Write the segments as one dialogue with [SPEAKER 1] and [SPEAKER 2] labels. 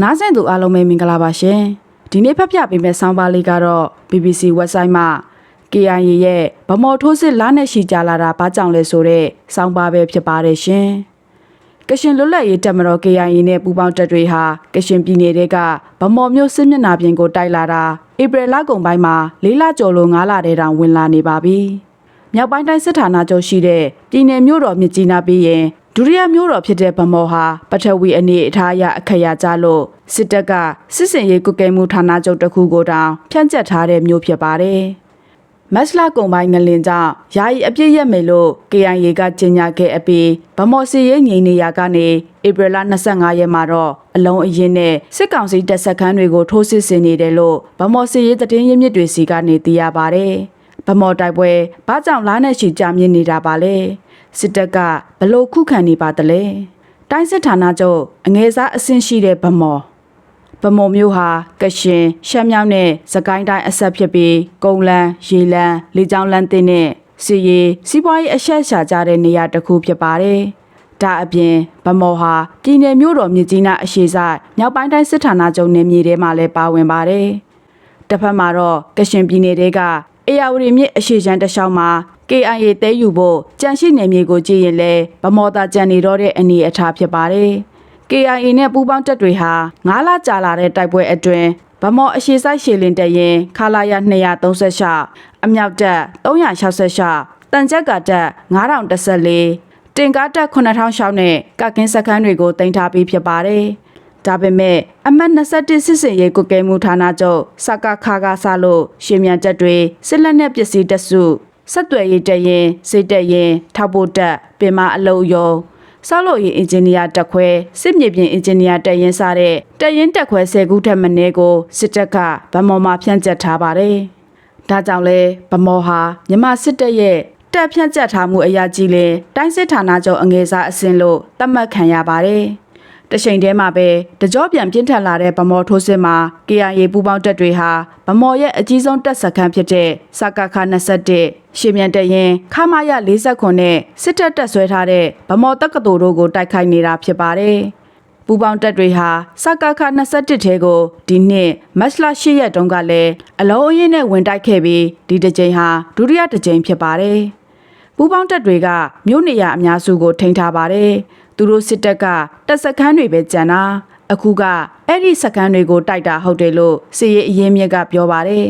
[SPEAKER 1] နားဆင်သူအားလုံးပဲမင်္ဂလာပါရှင်ဒီနေ့ဖတ်ပြပေးမယ့်ဆောင်းပါးလေးကတော့ BBC website မှာ KIA ရဲ့ဗမော်ထိုးစစ်လားနဲ့ရှိကြလာတာဘာကြောင့်လဲဆိုတော့ဆောင်းပါးပဲဖြစ်ပါတယ်ရှင်ကရှင်လွတ်လပ်ရေးတပ်မတော် KIA နဲ့ပူးပေါင်းတပ်တွေဟာကရှင်ပြည်နယ်တွေကဗမော်မြို့စစ်မျက်နှာပြင်ကိုတိုက်လာတာဧပြီလကုန်ပိုင်းမှာလေးလကျော်လို့၅လတည်းတောင်ဝင်လာနေပါပြီ မြောက်ပိုင်းတိုင်းစစ်ဌာနချုပ်ရှိတဲ့ပြည်နယ်မြို့တော်မြစ်ကြီးနားပြီးရင်ဒုတိယမြို့တော်ဖြစ်တဲ့ဗမော်ဟာပထဝီအနေအထားအရအခရာကြလို့စစ်တပ်ကစစ်စင်ရေးကုကဲမှုဌာနချုပ်တစ်ခုကိုတောင်ဖြန့်ကျက်ထားတဲ့မြို့ဖြစ်ပါတယ်။မက်စလာကုံပိုင်းငလင်ကြောင့်ယာယီအပြည့်ရက်မယ်လို့ KIA ကကြေညာခဲ့အပြီးဗမော်စီရေးငြိမ်နေရကနေဧပြီလ25ရက်မှာတော့အလုံးအရင်နဲ့စစ်ကောင်စီတပ်ဆက်ခန်းတွေကိုထိုးစစ်ဆင်နေတယ်လို့ဗမော်စီရေးသတင်းရင်းမြစ်တွေစီကနေသိရပါတယ်။ ဗမော်တိုက်ပွဲဘာကြောင့်လားနဲ့ချီကြာမြင့်နေတာပါလဲ။စစ်တပ်ကဘလို့ခုခံနေပါတလဲ။တိုင်းစစ်ဌာနချုပ်အငယ်စားအဆင့်ရှိတဲ့ဗမော်ဗမော်မျိုးဟာကရှင်ရှမ်းမြောက်နဲ့စကိုင်းတိုင်းအဆက်ဖြစ်ပြီးကုန်းလန်းရေလန်းလေကြောင်းလန်းတင်နဲ့စီရီစီးပွားရေးအဆက်ရှာကြတဲ့နေရာတစ်ခုဖြစ်ပါတယ်။ဒါအပြင်ဗမော်ဟာပြည်내မြို့တော်မြစ်ကြီးနားအရှိဆိုင်မြောက်ပိုင်းတိုင်းစစ်ဌာနချုပ်နယ်မြေထဲမှာလည်းပါဝင်ပါတယ်။တစ်ဖက်မှာတော့ကရှင်ပြည်နယ်တွေက အေယာဝတီမြစ်အရှိချမ်းတစ်လျှောက်မှာ KIA တဲယူဖို့ကြံရှိနယ်မြေကိုကြည့်ရင်လဲဗမော်တာကြံနေတော့တဲ့အနေအထားဖြစ်ပါတယ်။ KIA နဲ့ပူးပေါင်းတပ်တွေဟာ9လကြာလာတဲ့တိုက်ပွဲအတွင်းဗမော်အရှိဆိုင်ရှေလင်တရင်ခလာရ236အမြောက်တပ်366တန်ချက်ကတပ်9014တင်ကားတပ်9000နဲ့ကကင်းစခန်းတွေကိုတင်ထားပြီးဖြစ်ပါတယ်။ ဒါပေမဲ့အမတ်21စစ်စင်ရေးကုကဲမှုဌာနချုပ်စကခါကဆလို့ရှေမြန်ချက်တွေစစ်လက်နက်ပစ္စည်းတစုဆက်သွယ်ရေးတရင်စိတ်တရင်ထောက်ပို့တက်ပင်မအလုံးယုံဆောက်လုပ်ရေးအင်ဂျင်နီယာတက်ခွဲစစ်မြေပြင်အင်ဂျင်နီယာတက်ရင်စားတဲ့တက်ရင်တက်ခွဲ10ခုထက်မနည်းကိုစစ်တပ်ကဗမော်မှာဖြန့်ကျက်ထားပါတယ်။ဒါကြောင့်လဲဗမော်ဟာမြမစစ်တပ်ရဲ့တက်ဖြန့်ကျက်ထားမှုအရာကြီးလဲတိုင်းစစ်ဌာနချုပ်အငယ်စားအဆင့်လို့သတ်မှတ်ခံရပါတယ်။ တချိန်တည်းမှာပဲတကြောပြန်ပြင်းထန်လာတဲ့ဗမော်ထိုးစစ်မှာ KIA ပူးပေါင်းတပ်တွေဟာဗမော်ရဲ့အကြီးဆုံးတပ်စခန်းဖြစ်တဲ့စကခ21ရှေမြန်တရင်ခမာရ49နဲ့စစ်တပ်တပ်ဆွဲထားတဲ့ဗမော်တက္ကသိုလ်တို့ကိုတိုက်ခိုက်နေတာဖြစ်ပါတယ်။ပူပေါင်းတပ်တွေဟာစကခ21ထဲကိုဒီနှစ်မတ်လ10ရက်တုန်းကလည်းအလုံးအင်းနဲ့ဝင်တိုက်ခဲ့ပြီးဒီတစ်ကြိမ်ဟာဒုတိယတစ်ကြိမ်ဖြစ်ပါတယ်။ပူပေါင်းတပ်တွေကမြို့နေရအများစုကိုထိန်းထားပါတယ်။ သူတို့စစ်တပ်ကတပ်စခန်းတွေပဲကြံတာအခုကအဲ့ဒီစခန်းတွေကိုတိုက်တာဟုတ်တယ်လို့စစ်ရေးအရင်မြစ်ကပြောပါတယ်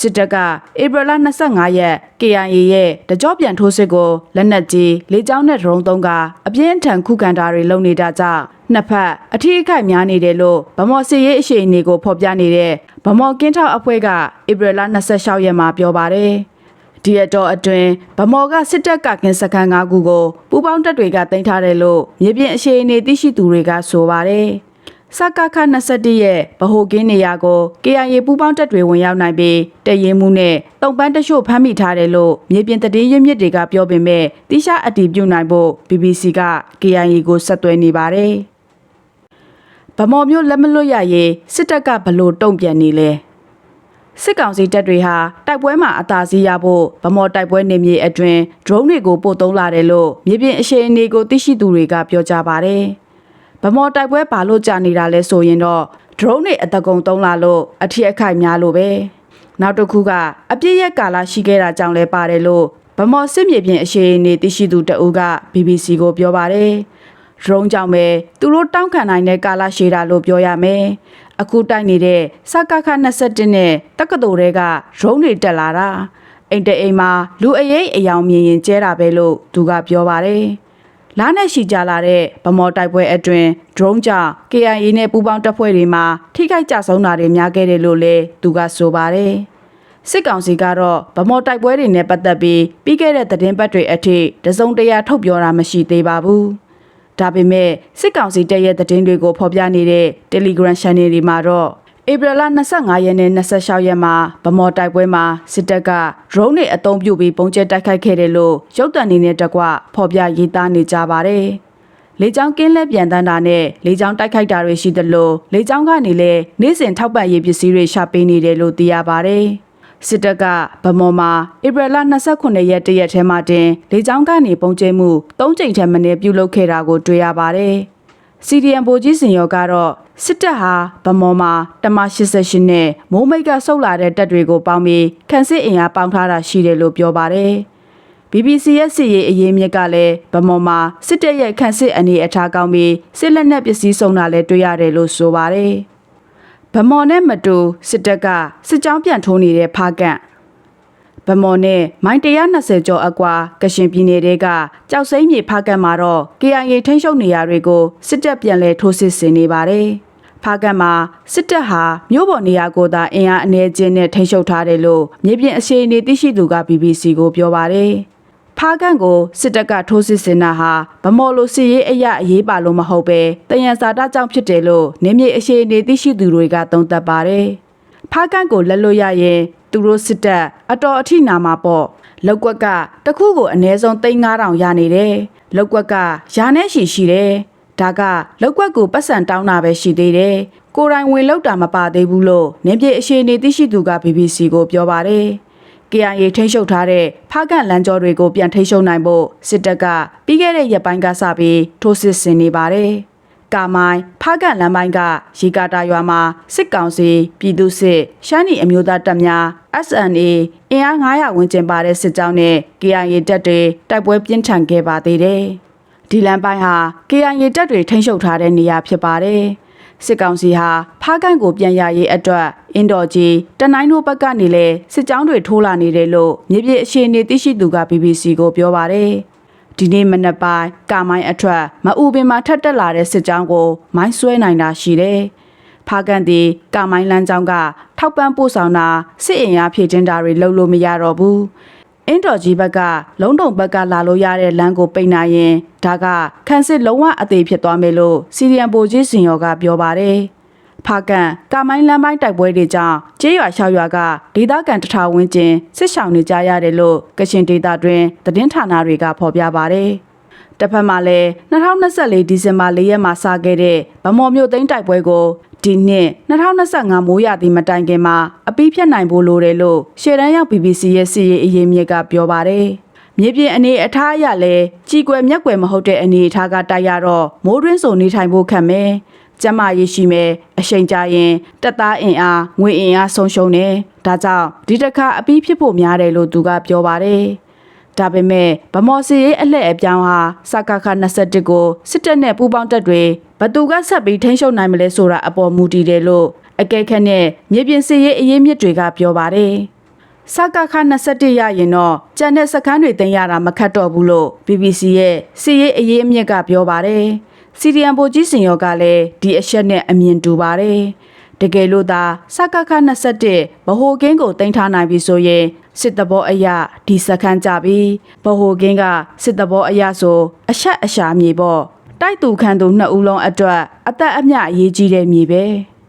[SPEAKER 1] စစ်တပ်ကဧပြီလ25ရက် KIA ရဲ့တကြောပြန်ထိုးစစ်ကိုလက်နက်ကြီးလေကြောင်းနဲ့ဒရုန်းသုံးကအပြင်းထန်ခုခံတာတွေလုပ်နေတာကြောင့်နှစ်ဖက်အထီးအခိုက်များနေတယ်လို့ဗမော်စစ်ရေးအရှိန်တွေကိုဖော်ပြနေတဲ့ဗမော်ကင်းထောက်အဖွဲ့ကဧပြီလ26ရက်မှာပြောပါတယ် ဒီအတော်အတွင်းဗမော်ကစစ်တပ်ကကင်းစခန်း၅ခုကိုပူပေါင်းတပ်တွေကတင်ထားတယ်လို့မြေပြင်အခြေအနေသိရှိသူတွေကဆိုပါတယ်။စကခ21ရဲ့ဗဟိုကင်းနေရာကို KIA ပူပေါင်းတပ်တွေဝင်ရောက်နိုင်ပြီးတရင်မှုနဲ့တုံပန်းတချို့ဖမ်းမိထားတယ်လို့မြေပြင်သတင်းရင်းမြစ်တွေကပြောပေမဲ့တိကျအတည်ပြုနိုင်ဖို့ BBC က KIA ကိုဆက်သွယ်နေပါတယ်။ဗမော်မျိုးလက်မလွတ်ရရေးစစ်တပ်ကဘလို့တုံ့ပြန်နေလဲ။ စစ်ကောင်စီတပ်တွေဟာတိုက်ပွဲမှာအသာစီးရဖို့ဗမော်တိုက်ပွဲနေမြေအတွင်း drone တွေကိုပို့သုံးလာတယ်လို့မြေပြင်အရှိန်အနေကိုသိရှိသူတွေကပြောကြပါတယ်။ဗမော်တိုက်ပွဲဘာလို့ကြာနေတာလဲဆိုရင်တော့ drone တွေအတကုံသုံးလာလို့အထီးအခိုက်များလို့ပဲ။နောက်တစ်ခုကအပြည့်ရဲ့ကာလရှိခဲ့တာကြောင့်လဲပါတယ်လို့ဗမော်စစ်မြေပြင်အရှိန်အနေသိရှိသူတအူးက BBC ကိုပြောပါတယ်။ drone ကြောင့်ပဲသူတို့တောင်းခံနိုင်တဲ့ကာလရှည်တာလို့ပြောရမယ်။ အခုတိုက်နေတဲ့စကခ21နဲ့တက္ကသိုလ်တွေကရုံးတွေတက်လာတာအိမ်တအိမ်မှာလူအရေးအယောင်မြင်ရင်ကျဲတာပဲလို့သူကပြောပါတယ်။လားနဲ့ရှိကြလာတဲ့ဗမော်တိုက်ပွဲအတွင်း drone ကြောင့် KIA နဲ့ပူးပေါင်းတပ်ဖွဲ့တွေမှာထိခိုက်ကြဆုံးတာတွေများခဲ့တယ်လို့လည်းသူကဆိုပါတယ်။စစ်ကောင်စီကတော့ဗမော်တိုက်ပွဲတွေနဲ့ပတ်သက်ပြီးပြီးခဲ့တဲ့သတင်းပတ်တွေအထိတစုံတရာထုတ်ပြောတာမရှိသေးပါဘူး။ ဒါပေမဲ့စစ်ကောင်စီတပ်ရဲ့သတင်းတွေကိုဖော်ပြနေတဲ့ Telegram Channel တွေမှာတော့ဧပြီလ25ရက်နဲ့26ရက်မှာဗမော်တိုက်ပွဲမှာစစ်တပ်က drone တွေအသုံးပြုပြီးပုံကျဲတိုက်ခိုက်ခဲ့တယ်လို့ရုပ်သံနေနဲ့တကွဖော်ပြရေးသားနေကြပါတယ်။လေကြောင်းကင်းလဲပြန်တန်းတာနဲ့လေကြောင်းတိုက်ခိုက်တာတွေရှိသလိုလေကြောင်းကနေလည်းနေ့စဉ်ထောက်ပံ့ရေးပစ္စည်းတွေရှာပေးနေတယ်လို့သိရပါတယ်။ စစ်တပ်ကဗမော်မှာဧပြီလ29ရက်တရက်ထဲမှာတင်လေကြောင်းကနေပုံကျဲမှု၃ကြိမ်ထက်မနည်းပြုလုပ်ခဲ့တာကိုတွေ့ရပါတယ်။ CDM ဗိုလ်ကြီးစင်ရောကတော့စစ်တပ်ဟာဗမော်မှာတမ88နဲ့မိုးမိတ်ကဆုတ်လာတဲ့တပ်တွေကိုပေါင်းပြီးခန့်စစ်အင်အားပေါင်းထားတာရှိတယ်လို့ပြောပါတယ်။ BBC ရဲ့စစ်ရေးအရေးမြစ်ကလည်းဗမော်မှာစစ်တပ်ရဲ့ခန့်စစ်အနေအထားကောင်းပြီးစစ်လက်နက်ပစ္စည်းစုံတာလည်းတွေ့ရတယ်လို့ဆိုပါတယ်။ ဗမော်နဲ့မတူစစ်တပ်ကစစ်ကြောင်းပြန်ထိုးနေတဲ့ဖားကန့်ဗမော်နဲ့မိုင်120ကျော်အကွာကရှင်ပြည်နယ်တဲကကြောက်စိမ့်မြေဖားကန့်မှာတော့ KIA ထိန်းချုပ်နေရာတွေကိုစစ်တပ်ပြန်လဲထိုးစစ်ဆင်နေပါတယ်။ဖားကန့်မှာစစ်တပ်ဟာမြို့ပေါ်နေရာကိုသာအင်အားအနည်းချင်းနဲ့ထိန်းချုပ်ထားတယ်လို့မြေပြင်အခြေအနေသိရှိသူက BBC ကိုပြောပါတယ်။ ဖားကန့်ကိုစစ်တပ်ကထိုးစစ်ဆင်တာဟာဗမော်လိုစစ်ရေးအရာအရေးပါလို့မဟုတ်ပဲတယံစာတကြောင့်ဖြစ်တယ်လို့နေမြေအခြေအနေသိရှိသူတွေကသုံးသပ်ပါတယ်။ဖားကန့်ကိုလက်လွတ်ရရင်သူတို့စစ်တပ်အတော်အထိနာမှာပေါ့လောက်ကွက်ကတစ်ခုကိုအနည်းဆုံး3000ရနေတယ်လောက်ကွက်ကရာနဲ့ရှိရှိတယ်ဒါကလောက်ကွက်ကိုပတ်စံတောင်းတာပဲရှိသေးတယ်ကိုယ်တိုင်ဝင်လောက်တာမပါသေးဘူးလို့နေပြေအရှိနေသိရှိသူက BBC ကိုပြောပါတယ် KIA ထိန်းချုပ်ထားတဲ့ဖားကန့်လမ်းကြောတွေကိုပြန်ထိန်းချုပ်နိုင်ဖို့စစ်တပ်ကပြီးခဲ့တဲ့ရက်ပိုင်းကစပြီးထိုးစစ်ဆင်နေပါတယ်။ကာမိုင်းဖားကန့်လမ်းပိုင်းကရေကာတာရွာမှာစစ်ကောင်စီပြည်သူစစ်ရှမ်းနီအမျိုးသားတပ်များ SNA အင်အား900ဝန်းကျင်ပါတဲ့စစ်ကြောင်းနဲ့ KIA တပ်တွေတိုက်ပွဲပြင်းထန်ခဲ့ပါသေးတယ်။ဒီလမ်းပိုင်းဟာ KIA တပ်တွေထိန်းချုပ်ထားတဲ့နေရာဖြစ်ပါတယ်။ စစ်ကောင်စီဟာဖားကန့်ကိုပြန်ရရေးအတွက်အင်ဒေါ်ကြီးတနိုင်းတို့ဘက်ကနေလဲစစ်ကြောင်းတွေထိုးလာနေတယ်လို့မြေပြင်အခြေအနေသိရှိသူက BBC ကိုပြောပါတယ်။ဒီနေ့မနက်ပိုင်းကာမိုင်းအထွက်မအူပင်မှာထပ်တက်လာတဲ့စစ်ကြောင်းကို မိုင်းဆွဲနိုင်တာရှိတယ်။ဖားကန့်ဒီကာမိုင်းလမ်းကြောင်းကထောက်ပံ့ပို့ဆောင်တာစစ်အင်အားဖြည့်တင်းတာတွေလုပ်လို့မရတော့ဘူး။ အင်းတော်ကြီးဘက်ကလုံးတုံဘက်ကလာလို့ရတဲ့လမ်းကိုပိတ်နိုင်ရင်ဒါကခန်းစစ်လုံးဝအသေးဖြစ်သွားမယ်လို့စီရီယံပိုကြီးစင်ရော်ကပြောပါတယ်။ဖာကန်ကာမိုင်းလမ်းပိုင်းတိုက်ပွဲတွေကြောင့်ကျေးရွာ၆ရွာကဒေသခံတထာဝင်းကျင်စစ်ဆောင်နေကြရတယ်လို့ကချင်ဒေသတွင်သတင်းဌာနတွေကဖော်ပြပါတယ်။တစ်ဖက်မှာလည်း2024ဒီဇင်ဘာ၄ရက်မှာစခဲ့တဲ့ဗမော်မြို့သိမ်းတိုက်ပွဲကို ဒီနှစ်2025မိုးရာသီမတိုင်ခင်မှာအပြီးဖြတ်နိုင်ဖို့လိုတယ်လို့ရှေ့တန်းရောက် BBC ရဲ့စီရေးအရေးမြစ်ကပြောပါတယ်။မြေပြင်အနေအထားအရလဲကြီးကွယ်မြက်ကွယ်မဟုတ်တဲ့အနေအထားကတိုက်ရတော့မိုးတွင်းစုံနေထိုင်ဖို့ခက်မယ်။ကျမရေးရှိမယ်အချိန်ကြာရင်တက်သားအင်အားငွေအင်အားဆုံးရှုံးတယ်။ဒါကြောင့်ဒီတစ်ခါအပြီးဖြစ်ဖို့များတယ်လို့သူကပြောပါတယ်။ ဒါပေမဲ့ဗမော်စီရေးအလှည့်အပြောင်းဟာစကာခ21ကိုစစ်တပ်နဲ့ပူးပေါင်းတပ်တွေဘသူကဆက်ပြီးထိန်းချုပ်နိုင်မလဲဆိုတာအပေါ်မူတည်တယ်လို့အကဲခတ်နဲ့မြေပြင်စစ်ရေးအရေးမြစ်တွေကပြောပါတယ်။စကာခ21ရရင်တော့ကြံတဲ့စခန်းတွေတင်ရတာမခတ်တော့ဘူးလို့ BBC ရဲ့စစ်ရေးအရေးအမြစ်ကပြောပါတယ်။စီရီယံပိုကြီးစင်ရောကလည်းဒီအချက်နဲ့အမြင်တူပါတယ်။ တကယ်လို့သာစကခ21ဗဟိုကင်းကိုတင်ထားနိုင်ပြီဆိုရင်စစ်တဘောအရာဒီစခန်းကြပြီဗဟိုကင်းကစစ်တဘောအရာဆိုအချက်အရှာမြေပေါ့တိုက်သူခံသူနှစ်ဦးလုံးအတွက်အသက်အမြအရေးကြီးတဲ့မြေပဲ။